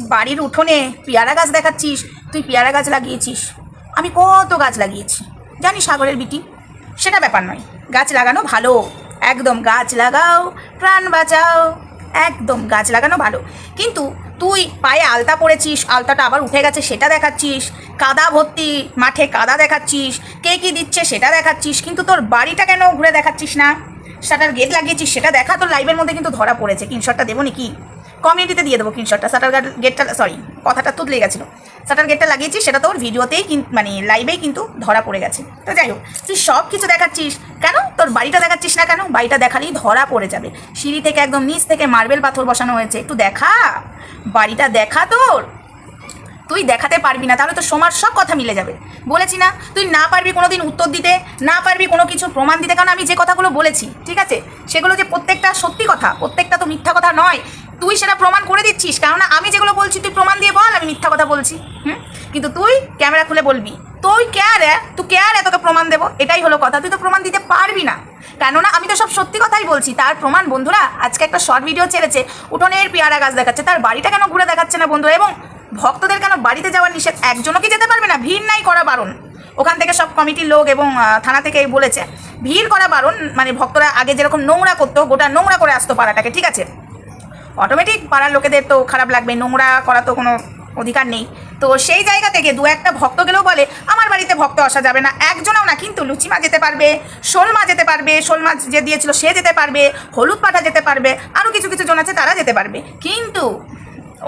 বাড়ির উঠোনে পেয়ারা গাছ দেখাচ্ছিস, তুই পেয়ারা গাছ লাগিয়েছিস। আমি কত গাছ লাগিয়েছি। জানিস সাগরের বিটি? সেটা ব্যাপার নয়। গাছ লাগানো ভালো। একদম গাছ লাগাও, প্রাণ বাঁচাও। একদম গাছ লাগানো ভালো। কিন্তু তুই পায়ে আলতা পড়েছিস, আলতাটা আবার উঠে গেছে, সেটা দেখাচ্ছিস। কাদা ভর্তি, মাঠে কাদা দেখাচ্ছিস। কে কী দিচ্ছে সেটা দেখাচ্ছিস। কিন্তু তোর বাড়িটা কেন ঘুরে দেখাচ্ছিস না? শাটার গেট লাগিয়েছিস, সেটা দেখা তোর লাইভের মধ্যে কিন্তু ধরা পড়েছে। কিনশটটা দেবো নাকি? কমিউনিটিতে দিয়ে দেবো কিনশটটা শাটার গেটটা সরি কথাটা তুতলে গেছিল। শাটার গেটটা লাগিয়েছিস, সেটা তোর ভিডিওতেই মানে লাইভেই কিন্তু ধরা পড়ে গেছে। তো যাই হোক, তুই সব কিছু দেখাচ্ছিস, কেন তোর বাড়িটা দেখাচ্ছিস না কেন? বাড়িটা দেখালেই ধরা পড়ে যাবে। সিঁড়ি থেকে একদম নিচ থেকে মার্বেল পাথর বসানো হয়েছে। একটু দেখা, বাড়িটা দেখা তোর। তুই দেখাতে পারবি না, তাহলে তো সোমার সব কথা মিলে যাবে। বলেছি না, তুই না পারবি কোনো দিন উত্তর দিতে, না পারবি কোনো কিছু প্রমাণ দিতে, কারণ আমি যে কথাগুলো বলেছি, ঠিক আছে? সেগুলো যে প্রত্যেকটা সত্যি কথা, প্রত্যেকটা তো মিথ্যা কথা নয়। তুই সেটা প্রমাণ করে দিচ্ছিস কারণ আমি যেগুলো বলছি তুই প্রমাণ দিয়ে বল, আমি মিথ্যা কথা বলছি, হুম? কিন্তু তুই ক্যামেরা খুলে বলবি। তুই কে রে তুই কে রে তোকে প্রমাণ দেবো, এটাই হলো কথা, তুই তো প্রমাণ দিতে পারবি না। কেননা আমি তো সব সত্যি কথাই বলছি, তার প্রমাণ বন্ধুরা আজকে একটা শর্ট ভিডিও ছেড়েছে, উঠোনের পেয়ারা গাছ দেখাচ্ছে, তার বাড়িটা কেন ঘুরে দেখাচ্ছে না বন্ধুরা? এবং ভক্তদের কেন বাড়িতে যাওয়ার নিষেধ? একজনও কি যেতে পারবে না? ভিড় নাই করা বারণ। ওখান থেকে সব কমিটির লোক এবং থানা থেকে বলেছে, ভিড় করা বারণ মানে ভক্তরা আগে যেরকম নোংরা করতো, গোটা নোংরা করে আসতো পাড়াটাকে, ঠিক আছে? অটোমেটিক পাড়ার লোকেদের তো খারাপ লাগবে, নোংরা করা তো কোনো অধিকার নেই। তো সেই জায়গা থেকে দু একটা ভক্ত গেলেও বলে, আমার বাড়িতে ভক্ত আসা যাবে না। একজনও না, কিন্তু লুচি মা যেতে পারবে, শোল মা যেতে পারবে, শোল মাছ যে দিয়েছিল সে যেতে পারবে, হলুদ পাঠা যেতে পারবে, আরও কিছু কিছু জন আছে তারা যেতে পারবে। কিন্তু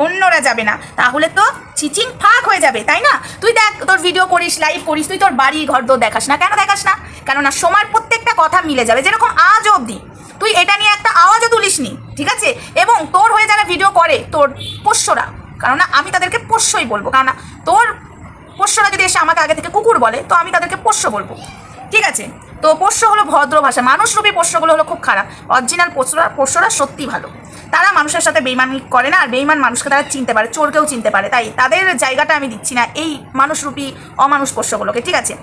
অন্যরা যাবে না। তাহলে তো চিচিং ফাঁক হয়ে যাবে, তাই না? তুই দেখ, তোর ভিডিও করিস লাইভ করিস, তুই তোর বাড়ি ঘর তো দেখাস না। কেন দেখাস না? কেননা সময়ের প্রত্যেকটা কথা মিলে যাবে। যেরকম আজ অবধি তুই এটা নিয়ে একটা আওয়াজও তুলিসনি, ঠিক আছে? এবং তোর হয়ে যারা ভিডিও করে, তোর পোষ্যরা, কেননা আমি তাদেরকে পোষ্যই বলব, কেননা তোর পোষ্যরা যদি এসে আমাকে আগে থেকে কুকুর বলে, তো আমি তাদেরকে পোষ্য বলব, ঠিক আছে? তো পোষ্য হলো ভদ্র ভাষা মানুষরূপী পোষ্যগুলো হলো খুব খারাপ অরিজিনাল পোষ্যরা পোষ্যরা সত্যি ভালো। তারা মানুষের সাথে বেইমানি করে না, আর বেইমান মানুষকে তারা চিনতে পারে, চোরকেও চিনতে পারে, তাই তাদের জায়গাটা আমি দিচ্ছি না এই মানুষরূপী অমানুষ পোষ্যগুলোকে, ঠিক আছে?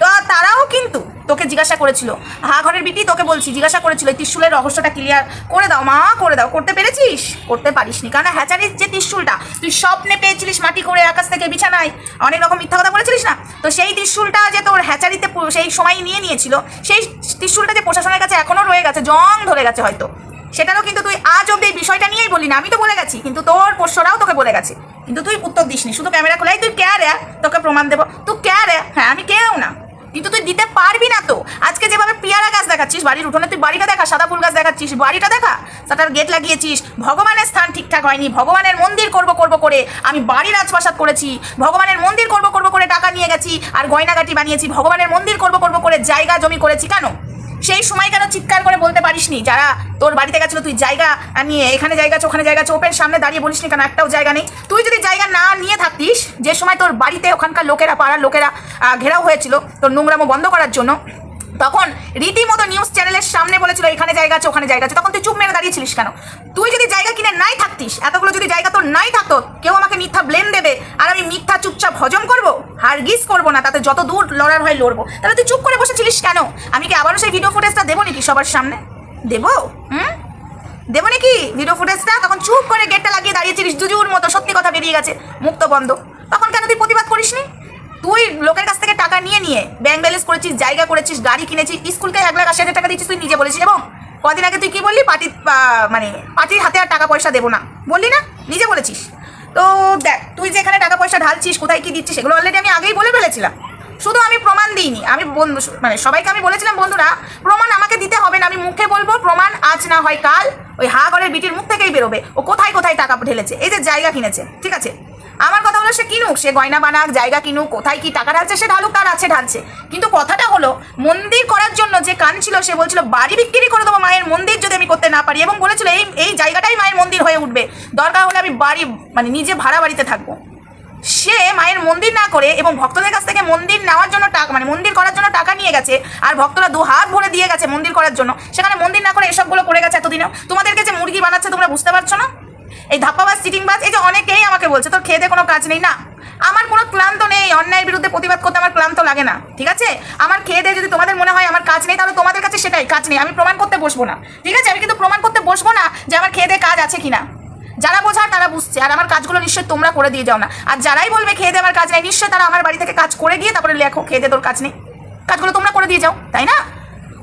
তো তারাও কিন্তু তোকে জিজ্ঞাসা করেছিল। হা ঘরের বিটি তোকে বলছি, জিজ্ঞাসা করেছিল ত্রিশুলের রহস্যটা ক্লিয়ার করে দাও, মা, করে দাও, করতে পেরেছিস? করতে পারিসনি কারণ হ্যাচারির যে ত্রিশুলটা, তুই স্বপ্নে পেয়েছিলিস মাটি করে আকাশ থেকে বিছানায়। অনেক রকম মিথ্যা কথা বলেছিলিস না? তো সেই ত্রিশুলটা যে তোর হ্যাচারিতে সেই সময় নিয়ে নিয়েছিল, সেই ত্রিশুলটা যে প্রশাসনের কাছে এখনও রয়ে গেছে, জং ধরে গেছে হয়তো। সেটারও কিন্তু তুই আজ অব্দি এই বিষয়টা নিয়েই বলি না আমি তো বলে গেছি, কিন্তু তোর পোষ্যরাও তোকে বলে গেছে। কিন্তু তুই উত্তর দিসনি, শুধু ক্যামেরা খোলাই, তুই কে রে? তোকে প্রমাণ দেবো, তুই কে রে? হ্যাঁ আমি কেউ না। কিন্তু তুই দিতে পারবি না তো। আজকে যেভাবে পিয়ারা গাছ দেখাচ্ছিস, বাড়ির উঠোনে তুই বাড়িটা দেখা, সাদা ফুল গাছ দেখাচ্ছিস, বাড়িটা দেখা? তাটার গেট লাগিয়েছিস, ভগবানের স্থান ঠিকঠাক হয়নি, ভগবানের মন্দির করব করব করে আমি বাড়ি রাজপ্রাসাদ করেছি, ভগবানের মন্দির করব করব করে টাকা নিয়ে গেছি, আর গয়নাগাটি বানিয়েছি, ভগবানের মন্দির করব করব করে জায়গা জমি করেছি, কেন? সেই সময় কেন চিৎকার করে বলতে পারিসনি? যারা তোর বাড়িতে গেছিল, তুই জায়গা নিয়ে, এখানে জায়গা আছে, ওখানে জায়গা আছে ওপেন সামনে দাঁড়িয়ে বলিসনি কেন? একটাও জায়গা নেই। তুই যদি জায়গা না নিয়ে থাকতিস, যে সময় তোর বাড়িতে ওখানকার লোকেরা, পাড়ার লোকেরা ঘেরাও হয়েছিল তোর নোংরামো বন্ধ করার জন্য, তখন রীতিমতো নিউজ চ্যানেলের সামনে বলেছিল, এখানে জায়গা আছে, ওখানে জায়গা আছে। তখন তুই চুপ মেরে দাঁড়িয়েছিলিস কেন? তুই যদি জায়গা কিনে নাই থাকতিস, এতগুলো যদি জায়গা তোর নাই থাকতো, কেউ আমাকে মিথ্যা ব্লেম দেবে, আর আমি মিথ্যা চুপচাপ হজম করব? হারগিস করব না, তাতে যত দূর লড়ার হয় লড়বো। তাহলে তুই চুপ করে বসেছিলিস কেন? আমি কি আবারও সেই ভিডিও ফুটেজটা দেবো নাকি সবার সামনে? দেবো? হুম? দেবো নাকি ভিডিও ফুটেজটা তখন চুপ করে গেটটা লাগিয়ে দাঁড়িয়েছিলিস, দুজুর মতো, সত্যি কথা বেরিয়ে গেছে মুক্ত বন্ধ। তখন কেন তুই প্রতিবাদ করিসনি? তুই লোকের কাছ থেকে টাকা নিয়ে নিয়ে ব্যাংক ব্যালেন্স করেছিস, জায়গা করেছিস, গাড়ি কিনেছিস স্কুলকে এক লাখ আশি হাজার টাকা দিচ্ছিস তুই নিজে বলেছিস, এবং কদিন আগে তুই কি বললি? পার্টির মানে পার্টির হাতে আর টাকা পয়সা দেবো না। বললি না? নিজে বলেছিস। তো দেখ, তুই যেখানে টাকা পয়সা ঢালছিস, কোথায় কি দিচ্ছিস, সেগুলো অলরেডি আমি আগেই বলে ফেলেছিলাম। শুধু আমি প্রমাণ দিইনি। আমি বন্ধু মানে সবাইকে আমি বলেছিলাম, বন্ধুরা, প্রমাণ আমাকে দিতে হবে না, আমি মুখে বলব, প্রমাণ আজ না হয় কাল। ওই হা ঘরের বিটির মুখ থেকেই বেরোবে। ও কোথায় কোথায় টাকা ঢেলেছে? এই যে জায়গা কিনেছে, ঠিক আছে? আমার কথা হলো সে কিনুক, সে গয়না বানাক, জায়গা কিনুক, কোথায় কি টাকা ঢালছে সে ঢালুক, তার আছে ঢালছে। কিন্তু কথাটা হলো, মন্দির করার জন্য যে কান ছিল, সে বলছিল, বাড়ি বিক্রি করে দেবো মায়ের মন্দির যদি আমি করতে না পারি। এবং বলেছিল, এই এই জায়গাটাই মায়ের মন্দির হয়ে উঠবে। দরকার হলে আমি বাড়ি মানে নিজে ভাড়া বাড়িতে থাকব। সে মায়ের মন্দির না করে এবং ভক্তদের কাছ থেকে মন্দির নেওয়ার জন্য টাকা মানে মন্দির করার জন্য টাকা নিয়ে গেছে, আর ভক্তরা দু হাত ভরে দিয়ে গেছে মন্দির করার জন্য। সেখানে মন্দির না করে এসবগুলো করে গেছে এতদিনেও। তোমাদেরকে যে মুরগি বানাচ্ছে, তোমরা বুঝতে পারছ না? এই ধাপ্পাবাজ সিটিংবাজ এই যে অনেকেই আমাকে বলছে, তোর খেতে কোনো কাজ নেই। না, আমার কোনো ক্লান্ত নেই, অন্যায়ের বিরুদ্ধে প্রতিবাদ করতে আমার ক্লান্ত লাগে না, ঠিক আছে? আমার খেয়ে দিয়ে যদি তোমাদের মনে হয় আমার কাজ নেই, তাহলে তোমাদের কাছে সেটাই কাজ নেই, আমি প্রমাণ করতে বসবো না, ঠিক আছে? আমি কিন্তু প্রমাণ করতে বসবো না যে আমার খেয়ে কাজ আছে কিনা। যারা বোঝার তারা বুঝছে, আর আমার কাজগুলো নিশ্চয়ই তোমরা করে দিয়ে যাও না। আর যারাই বলবে খেয়ে দিয়ে আমার কাজ নেই নিশ্চয়ই তারা আমার বাড়ি থেকে কাজ করে গিয়ে তারপরে লেখো খেয়ে দিয়ে তোর কাজ নেই। কাজগুলো তোমরা করে দিয়ে যাও, তাই না?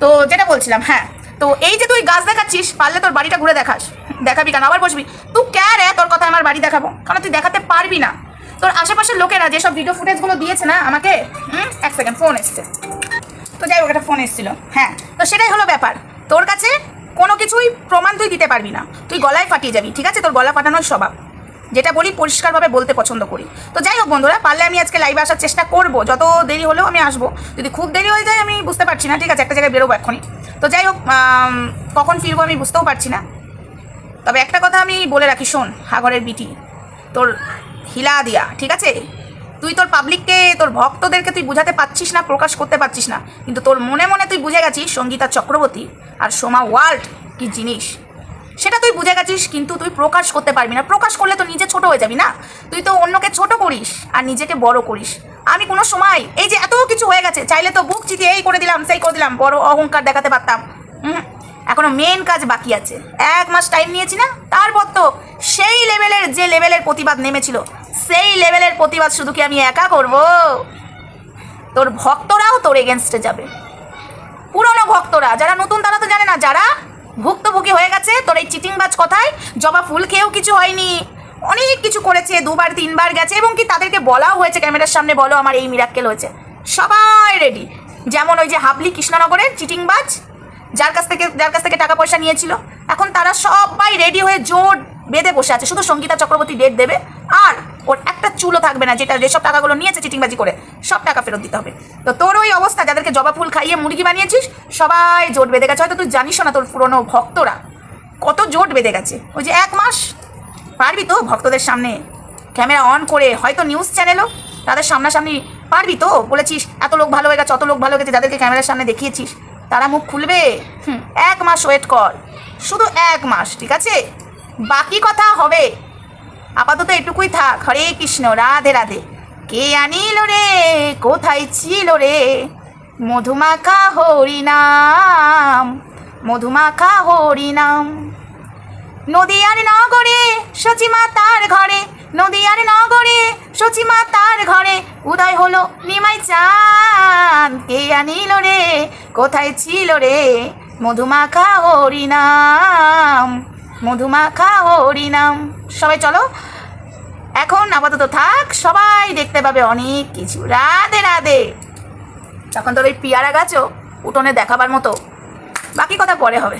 তো যেটা বলছিলাম হ্যাঁ তো এই যে তুই গাছ দেখাচ্ছিস, পারলে তোর বাড়িটা ঘুরে দেখাস। দেখাবি কেন? আবার বসবি। তুই ক্যা রে? তোর কথা আমার বাড়ি দেখাবো। কারণ তুই দেখাতে পারবি না? তোর আশেপাশের লোকেরা যেসব ভিডিও ফুটেজগুলো দিয়েছে না আমাকে হুম, এক সেকেন্ড ফোন এসছে। তো যাই হোক একটা ফোন এসেছিল। হ্যাঁ তো সেটাই হলো ব্যাপার। তোর কাছে কোনো কিছুই প্রমাণ তুই দিতে পারবি না। তুই গলায় ফাটিয়ে যাবি ঠিক আছে? তোর গলা ফাটানোর স্বভাব। যেটা বলি পরিষ্কারভাবে বলতে পছন্দ করি। তো যাই হোক বন্ধুরা পারলে আমি আজকে লাইভে আসার চেষ্টা করব। যত দেরি হলেও আমি আসব। যদি খুব দেরি হয়ে যায় আমি বুঝতে পারছি না। ঠিক আছে একটা জায়গায় বেরোবো এখনই তো যাই হোক কখন ফিরবো আমি বুঝতেও পারছি না। তবে একটা কথা আমি বলে রাখি, শোন হাগরের বিটি, তোর হিলা দিয়া, ঠিক আছে? তুই তোর পাবলিককে তোর ভক্তদেরকে তুই বোঝাতে পারছিস না, প্রকাশ করতে পারছিস না, কিন্তু তোর মনে মনে তুই বুঝে গেছিস সঙ্গীতা চক্রবর্তী আর সোমা ওয়ার্ল্ড কি জিনিস? সেটা তুই বুঝে গেছিস, কিন্তু তুই প্রকাশ করতে পারবি না। প্রকাশ করলে তো নিজে ছোট হয়ে যাবি না? তুই তো অন্যকে ছোট করিস আর নিজেকে বড় করিস। আমি কোনো সময়, এই যে এত কিছু হয়ে গেছে, চাইলে তো বুক চিতিয়ে এই করে দিলাম, সেই করে দিলাম, বড় অহংকার দেখাতে পারতাম। হুম এখনও মেন কাজ বাকি আছে। এক মাস টাইম নিয়েছি না, তারপর তো সেই লেভেলের যে লেভেলের প্রতিবাদ নেমেছিল, সেই লেভেলের প্রতিবাদ শুধু কি আমি একা করব? তোর ভক্তরাও তোর এগেনস্টে যাবে। পুরনো ভক্তরা, যারা নতুন তারা তো জানে না, যারা ভুক্তভোগী হয়ে গেছে, তোর এই চিটিংবাজ কথায় জবা ফুল খেয়েও কিছু হয়নি। অনেক কিছু করেছে, দুবার, তিনবার গেছে, এবং কি তাদেরকে বলাও হয়েছে, ক্যামেরার সামনে বলো, আমার এই মিরাক্কেল হয়েছে। সবাই রেডি যেমন ওই যে হাবলি কৃষ্ণনগরের চিটিংবাজ যার কাছ থেকে, যার কাছ থেকে টাকা পয়সা নিয়েছিল। এখন তারা সবাই রেডি হয়ে জোর বেঁধে বসে আছে। শুধু সঙ্গীতা চক্রবর্তী ডেট দেবে। আর ওর একটা চুলও থাকবে না, যেটা যেসব টাকাগুলো নিয়েছে চিটিংবাজি করে, সব টাকা ফেরত দিতে হবে। তো তোর ওই অবস্থা, যাদেরকে জবা ফুল খাইয়ে মুরগি বানিয়েছিস, সবাই জোট বেঁধে গেছে। হয়তো তুই জানিস না তোর পুরনো ভক্তরা। কত জোট বেঁধে গেছে। ওই যে এক মাস, পারবি তো ভক্তদের সামনে ক্যামেরা অন করে, হয়তো নিউজ চ্যানেলও তাদের সামনাসামনি পারবি তো? বলেছিস, এত লোক ভালো হয়ে গেছে, অত লোক ভালো হয়ে গেছে, যাদেরকে ক্যামেরার সামনে দেখিয়েছিস। তারা মুখ খুলবে? হুম, এক মাস ওয়েট কর। শুধু এক মাস, ঠিক আছে? বাকি কথা হবে। আপাতত এটুকুই থাক। হরে কৃষ্ণ, রাধে রাধে। কে আনিল রে? কোথায় ছিল রে? মধুমাখা হরিনাম মধুমাখা হরিনাম। নদীয়ার নগরে সচিমা তার ঘরে নদীয়ার নগরে সচিমা তার ঘরে। উদয় হলো নিমাই চান কে আনিল রে? কোথায় ছিল রে? মধুমাখা হরিনাম। মধুমাখা হরিনাম। সবাই চলো। এখন আপাতত থাক। সবাই দেখতে পাবে অনেক কিছু। রাধে রাধে। তখন তোর ওই পিয়ারা গাছও উঠোনে দেখাবার মতো, বাকি কথা পরে হবে।